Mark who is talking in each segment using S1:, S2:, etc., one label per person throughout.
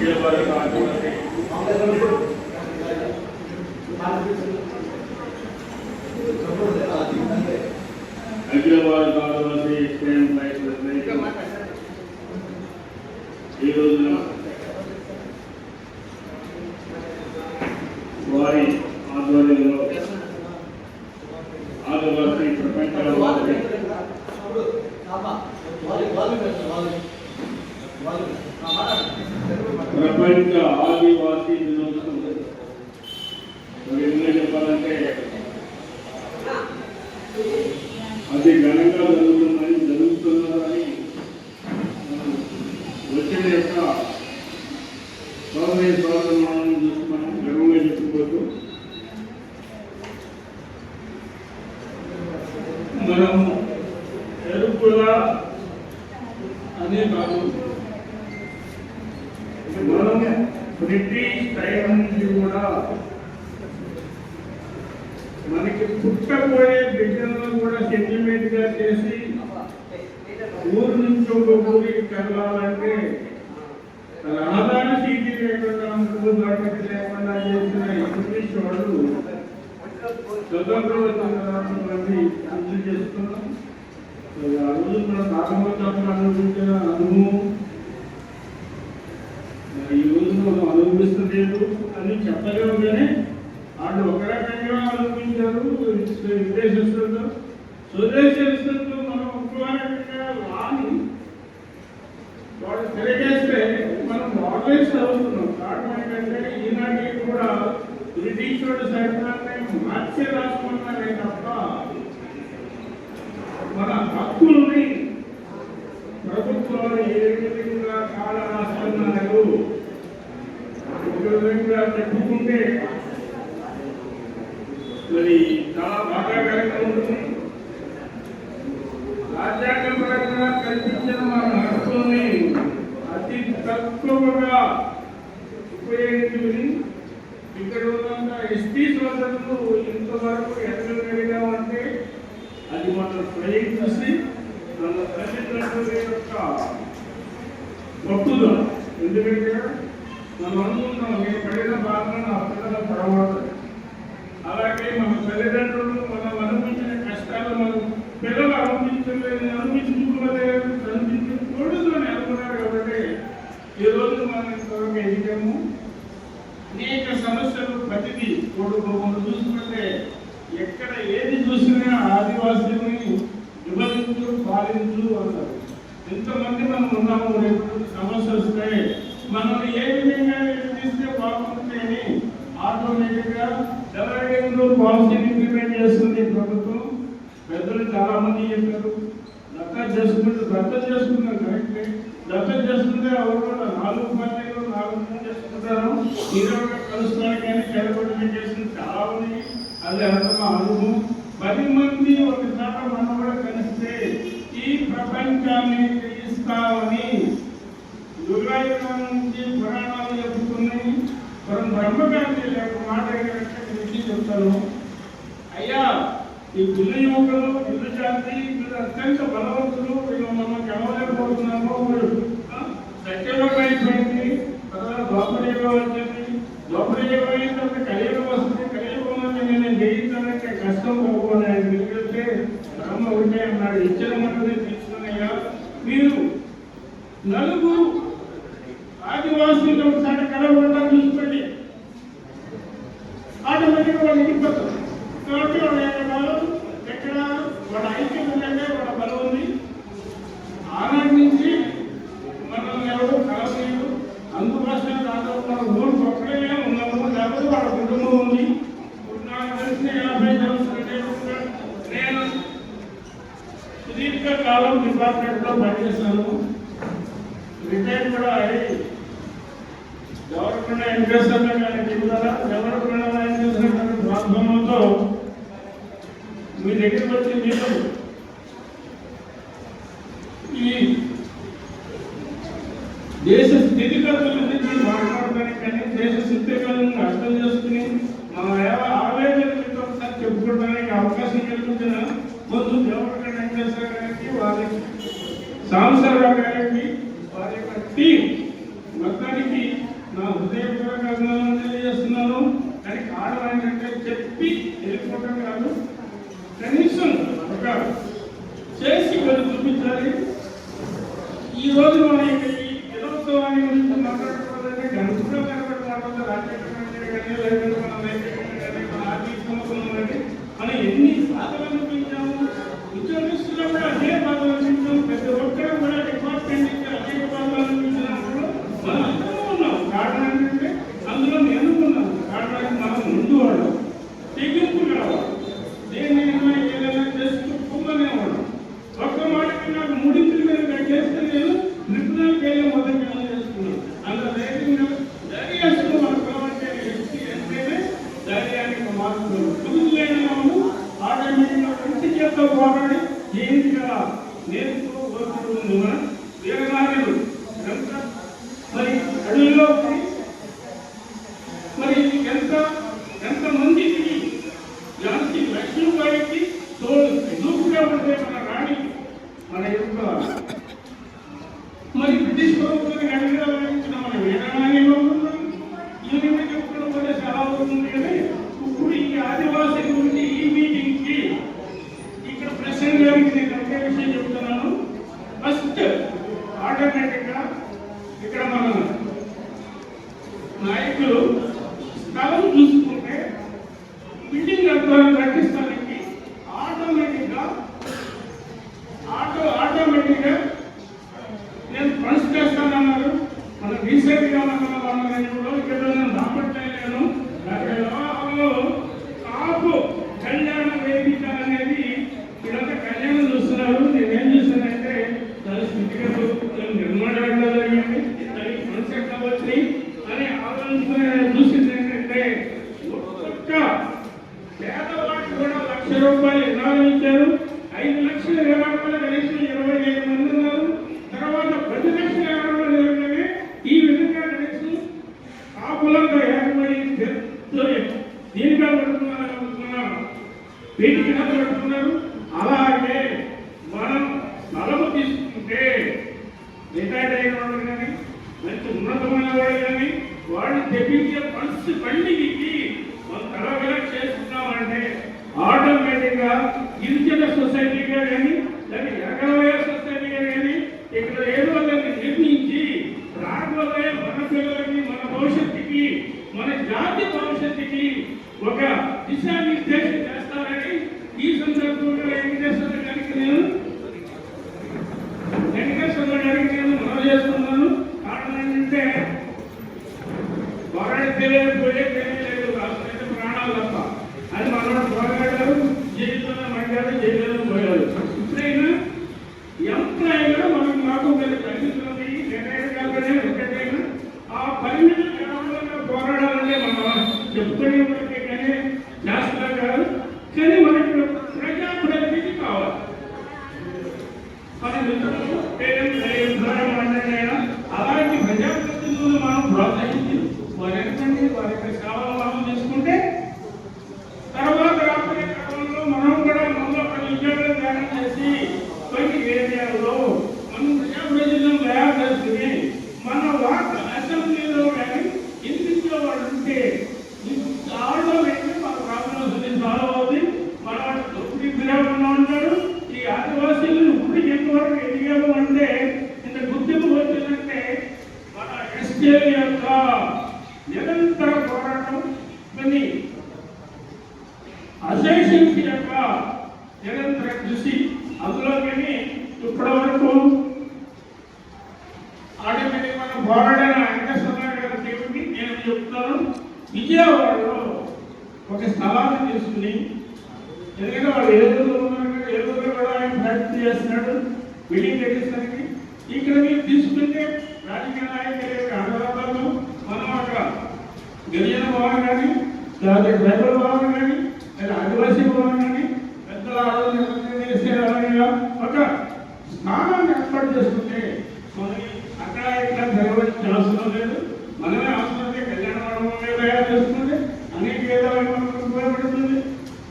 S1: అఖిల భారత ఆదివాసీ అఖిల భారత ఆదివాసీ exchange life ఈ రోజున వచ్చిన యొక్క సోదరి సోదరులను చూసి మనం గర్వంగా చెప్పుకోవచ్చు. మనం అనే కాదు. మనం బ్రిటిష్ టైం నుంచి కూడా మనకి పుట్టబోయే బిడ్డలను కూడా చేసి ఊరు నుంచి ఒక ఊరికి కదలాలంటే తన ఆధార సీటీ లేకుండా ఊరు బయటకు లేకుండా చేసిన ఇంగ్లీష్ వాళ్ళు స్వతంత్ర మంది అమలు చేస్తున్నాం ఆ రోజు మన తాకమతాపలు అనుభవించిన అనుభవం ఈ రోజు మనం అనుభవిస్తలేదు అని చెప్పలేము కానీ వాళ్ళు ఒక రకంగా అనుభవించారు. విదేశస్తులతో స్వదేశస్తులతో మనం ఒక్క రకంగా రాని వాళ్ళు తిరగేస్తే మనం చదువుతున్నాం. కారణం ఏంటంటే ఈనాటికి కూడా బ్రిటిష్ వాడు సైతాన్ని మార్చి రాసుకున్నారే తప్ప మన హక్కుల్ని ప్రభుత్వాలు ఏ విధంగా కాల రాస్తున్నారు ఒక విధంగా చెప్పుకుంటే మరి చాలా బాధాకరంగా ఉంటుంది. రాజ్యాంగ పరంగా కల్పించిన మన హక్కుల్ని అతి తక్కువగా ఉపయోగించుకుని ఇక్కడ ఉన్న ఎస్టీ సోదరులు ఇంతవరకు ఎదగలిగామంటే అది మన ప్రయత్నించి మన తల్లిదండ్రుల యొక్క పట్టుదల ఎందుకంటే మనం అనుకుంటాం మేము పడిన బాధ నా పిల్లల పడవదు అలాగే మన తల్లిదండ్రులు మనం అనుభవించిన కష్టాలు మనం పిల్లలు అనుభవించలేదు అనుభవించుకోలేదు అనిపించకూడదు అని అనుకున్నారు కాబట్టి ఈ రోజు మనం ఇంతవరకు ఎదిగాము అనేక సమస్యలు ప్రతిదీ. కొడుకు భూములు చూసుకుంటే ఎక్కడ ఏది చూసినా ఆదివాసీని విభజించు పాలించు అంటారు. ఎంతమంది మనం ఉన్నాము రేపు సమస్య వస్తే మనం ఏ విధంగా తీస్తే బాగుంటుంది అని ఆటోమేటిక్గా డెవలపింగ్ పాలసీని ఇంప్లిమెంట్ చేస్తుంది ప్రభుత్వం. పెద్దలు చాలా మంది చెప్పారు దత్త చేసుకుంటే దత్త చేసుకున్నారు కరెక్టే. దత్త చేసుకుంటే ఎవరు కూడా నాలుగు పార్టీలు నాలుగు కానీ చెరగొట్టి చేసింది చాలా ఉంది అది అంతమా అనుభవం. పది మంది ఒక చోట మనం కూడా కలిస్తే ఈ ప్రపంచాన్ని జయిస్తామని యుగాయుగం నుంచి పురాణాలు చెప్పుకున్నాయి మనం బ్రహ్మగారి లేక మాట విషయం చెప్తాను. అయ్యా ఈ పిల్ల యువకులు పిల్ల జాతి వీళ్ళు అత్యంత బలవంతులు వీళ్ళు మనం గెలవలేకపోతున్నాము రిటైర్ కూడా అయ్యి గవర్నమెంట్ ఇన్వెస్టర్లు కానీ చెబుతారా గవర్నమెంట్ ఇన్వెస్టర్ ప్రారంభంతో మీ దగ్గరికి వచ్చి మీరు ఈ దేశ స్థితిగతుల గురించి మాట్లాడడానికి కానీ దేశ స్థితిగతులను అర్థం చేసుకుని మా ఏవ ఆవేదన గురించి ఒకసారి చెప్పుకోవడానికి అవకాశం కల్పించిన ముందు గవర్నమెంట్ వెంకటేశ్వర గారికి వారి సాంసరావు గారికి వారి టీం మొత్తానికి నా హృదయపూర్వక అభినందనలు తెలియజేస్తున్నాను. కానీ కారణం ఏంటంటే చెప్పి వెళ్ళిపోవటం కాదు. కనీసం ఒక చేసి కొన్ని చూపించాలి. ఈరోజు మన ఈ దినోత్సవాన్ని గురించి మాట్లాడుకోవాలంటే గంటలో కనబడి మాట్లాడాలి రాజకీయంగా కానీ లేదంటే మన నైతికంగా కానీ మన ఆర్థిక సమస్యలు కానీ మనం ఎన్ని సాధనలు అనిపించాము ఉద్యోగస్తులు కూడా అదే బాధలు అనిపించాము ప్రతి ఒక్కరూ కూడా డిపార్ట్మెంట్ అదే బాధలు అనిపించినప్పుడు మనం అందరూ ఉన్నాం కారణం ఏంటంటే అందులో నేను ఉన్నాను కారణానికి మనం ముందు వాళ్ళం తెగింపు కావాలి దేన్నైనా ఏదైనా చేస్తూ పొందనే వాళ్ళం ఒక్క మాటకి నాకు మూడింటి మీద చేస్తే నేను నిపుణులకు వెళ్ళి మొదటి పనులు చేసుకున్నాను అంత ధైర్యంగా ధైర్యస్తులు మన పిలవంటే వ్యక్తి ఎంతైనా ధైర్యానికి మార్పులు కుదురులైన మనము ఆటోమేటిక్గా ప్రతి చేత్తో పోరాడి ఏంటి కదా నేర్చుకో కోరుకుంటుంది మన వీరనార్యులు ఎంత మరి అడవిలో పడి మరి ఎంత ఎంత మందికి ఝాన్సీ లక్ష్మీబాయికి తోడు దూకుగా ఉండే మన రాణి మన యొక్క మరి బ్రిటిష్ ప్రభుత్వాన్ని గడిగా వహించిన మన వీరరాణి బాగున్నాం ఈయన చెప్పుకోవడం కూడా చాలా అవుతుంది కానీ ఇప్పుడు ఈ ఆదివాసీ గురించి ఈ మీటింగ్కి ఇక్కడ ప్రెసిడెంట్ గారికి నేను ఒకే విషయం చెప్తున్నాను ఫస్ట్ ఆటోమేటిక్గా ఇక్కడ మన నాయకులు స్థలం చూసుకుంటే బిల్డింగ్ కట్టాలని కట్టిస్తానికి ఆటోమేటిక్గా ఆటో ఆటోమేటిక్గా నేను ఫండ్స్ చేస్తానన్నారు. మన రీసెంట్గా మన వాళ్ళలో ఇక్కడ రాబట్టలేను. వివాహంలో కాపు కళ్యాణ వేదిక అనేది ఇదంతా కళ్యాణం చూస్తున్నారు. నేనేం చూసానంటే దాని స్థితిగతులు దాని నిర్మాణం జరిగింది. దానికి ఫండ్స్ ఎట్లా వచ్చినాయి. అని ఆలోచన చూసింది ఏంటంటే ఒక్కొక్క పేదవాళ్ళు కూడా లక్ష రూపాయలు ఇన్నాళ్ళు ఇచ్చారు? ఐదు లక్షలు ఇరవై రూపాయలు కనీసం ఇరవై ఐదు మంది ఉన్నారు. తర్వాత పది లక్షల ఇరవై రూపాయలు ఈ విధంగా కనీసం కాపులంతా ఏకమై పెద్ద దీనిగా పెడుతున్నారు వీటికి పెడుతున్నారు అలాగే మనం స్థలము తీసుకుంటే రిటైర్డ్ అయిన వాళ్ళు కానీ మంచి ఉన్నతమైన వాళ్ళు కానీ వాళ్ళు తెప్పించే ఫండ్స్ పండికి మనం తలగల చేసుకున్నామంటే ఆటోమేటిక్గా గా గిరిజన సొసైటీగా కానీ లేదా ఎగరవయ సొసైటీగా కానీ ఇక్కడ ఏదో దాన్ని నిర్మించి రాకపోతే మన పిల్లలకి మన భవిష్యత్తుకి మన జాతి భవిష్యత్తుకి ఒక దిశానిర్దేశం చేస్తారని ఈ సందర్భంలో వెంకటేశ్వర గారికి నేను వెంకటేశ్వర గారికి నేను మనవి చేస్తున్నాను. కారణం ఏంటంటే పోరాడి తెలియదు పోయే తెలియలేదు రాష్ట్ర ప్రాణాలు తప్ప అది మనోడు పోరాడారు జైల్లోనే మగ్గాడు జైల్లోనే పోయాడు ఇప్పుడైనా ఎంతైనా మనం మాకు కొన్ని పరిస్థితులు ఎక్కడైనా కాకపోయినా ఎక్కడైనా ఆ పరిమితి కారణంగా పోరాడాలంటే మనం చెప్తూనే మనకి కానీ శాస్త్రం కాదు కానీ మనకి ప్రజాప్రతినిధి కావాలి మన మిత్రులు పేరెంట్ ద్వారా మాట్లాడినా అలాంటి ప్రజాప్రతినిధులు మనం ప్రోత్సహించి వారి ఎందుకంటే వారి యొక్క సేవలు మనం తీసుకుంటే తర్వాత రాబోయే కాలంలో మనం కూడా మనలో కొన్ని ఉద్యోగాలు త్యాగం చేసి ఏరియాలో మనం తయారు చేసుకుని మన వార్త అసెంబ్లీలో కానీ ఇంటిలో వాళ్ళు ఉంటే ఆడలో మన ప్రాబ్లమ్స్ సాల్వ్ అవుతుంది మన వాళ్ళు ఉంటారు. ఈ ఆదివాసీలు ఇప్పుడు ఎంతవరకు ఎదిగాము అంటే ఇంత గుర్తింపు వచ్చిందంటే మన ఎస్కే యొక్క నిరంతర పోరాటం కొన్ని యొక్క నిరంతర కృషి అందులో కానీ ఇప్పటి వరకు ఆటోమేటిక్ మనం పోరాడిన వెంకటేశ్వర గారి దేవుడికి నేను చెప్తాను విజయవాడలో ఒక స్థలాన్ని తీసుకుని ఎందుకంటే వాళ్ళు ఏలూరులో ఉన్నారు కదా, ఏలూరులో కూడా ఆయన ప్రాక్టీస్ చేస్తున్నాడు. బిల్డింగ్ కట్టించడానికి ఇక్కడ మీరు తీసుకుంటే రాజకీయ నాయకులు హైదరాబాద్లో మనం అక్కడ గిరిజన భవనం కానీ లేదా ట్రైబల్ భవనం కానీ లేదా ఆదివాసీ భవనం కానీ పెద్దల ఆలోచన చేసే అలాగే ఒక స్నానాన్ని ఏర్పాటు చేసుకుంటే మనకి అక్కడ ఇక్కడ జరగవలసిన అవసరం లేదు మనమే అవసరం కళ్యాణ మండపంలో తయారు చేసుకుంటే అనేక విధాలుగా మనకు ఉపయోగపడుతుంది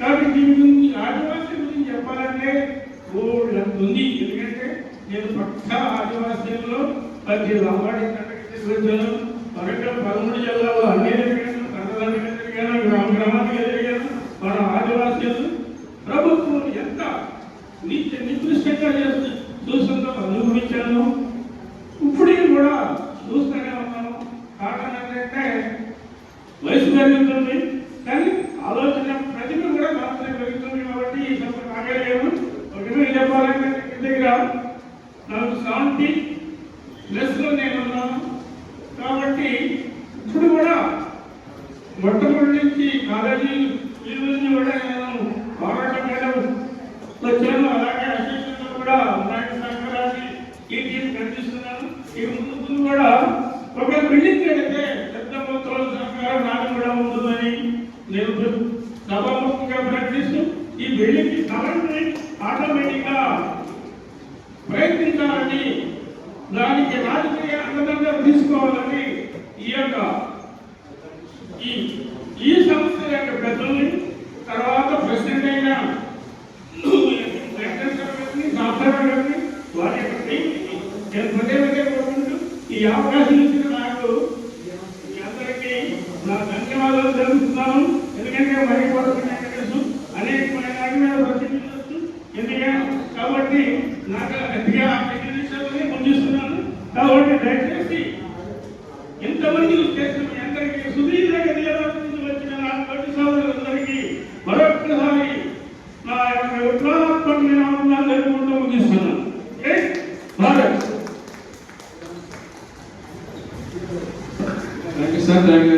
S1: కాబట్టి దీని గురించి ఆదివాసీ గురించి చెప్పాలంటే ఓల్డ్ అంత ఉంది ఎందుకంటే నేను పక్క ఆదివాసీల్లో పది లంబాడి వచ్చాను వరంగల్ పదమూడు జిల్లాలో అన్ని తిరిగాను తండ్రులందరికీ తిరిగాను గ్రామ గ్రామానికి తిరిగాను మన ఆదివాసీలు ప్రభుత్వం ఎంత నిత్య నికృష్టంగా చేస్తూ చూస్తుందో అనుభవించాను ఇప్పటికి కూడా చూస్తూనే ఉన్నాను. కారణం ఏంటంటే వయసు పెరుగుతుంది కానీ ఆలోచన ప్రతిభ కూడా మాత్రమే పెరుగుతుంది కాబట్టి ఈ సభ ఆగలేను ఒకటే చెప్పాలంటే దగ్గర దగ్గర నాకు సెవెంటీ ప్లస్లో నేను ఉన్నాను. కాబట్టి ఇప్పుడు కూడా మొట్టమొదటి నుంచి కాలేజీ ఈ నుంచి కూడా నేను పోరాటం మేడం వచ్చాను అలాగే అసిస్టెంట్ కూడా నాయక సహకారాన్ని ఈ టీం కనిపిస్తున్నాను ఈ ముందు ముందు కూడా ఒక బిల్డింగ్ కడితే పెద్ద మొత్తంలో సహకారం నాకు కూడా ఉంటుందని నేను సభాముఖంగా ప్రకటిస్తూ ఈ బిల్డింగ్ కరెంట్ ఆటోమేటిక్గా ప్రయత్నించాలని దానికి రాజకీయ అంగదంగా తీసుకోవాలని ఈ యొక్క ఈ ఈ సంస్థ యొక్క పెద్దల్ని తర్వాత ప్రెసిడెంట్ అయిన వెంకటేశ్వర గారిని డాక్టర్ గారిని వారి యొక్క టీంని నేను పదే కోరుకుంటూ ఈ అవకాశం ఇచ్చిన నాకు మీ అందరికీ నా ధన్యవాదాలు తెలుపుతున్నాను. ఎందుకంటే మరి కొరకు
S2: something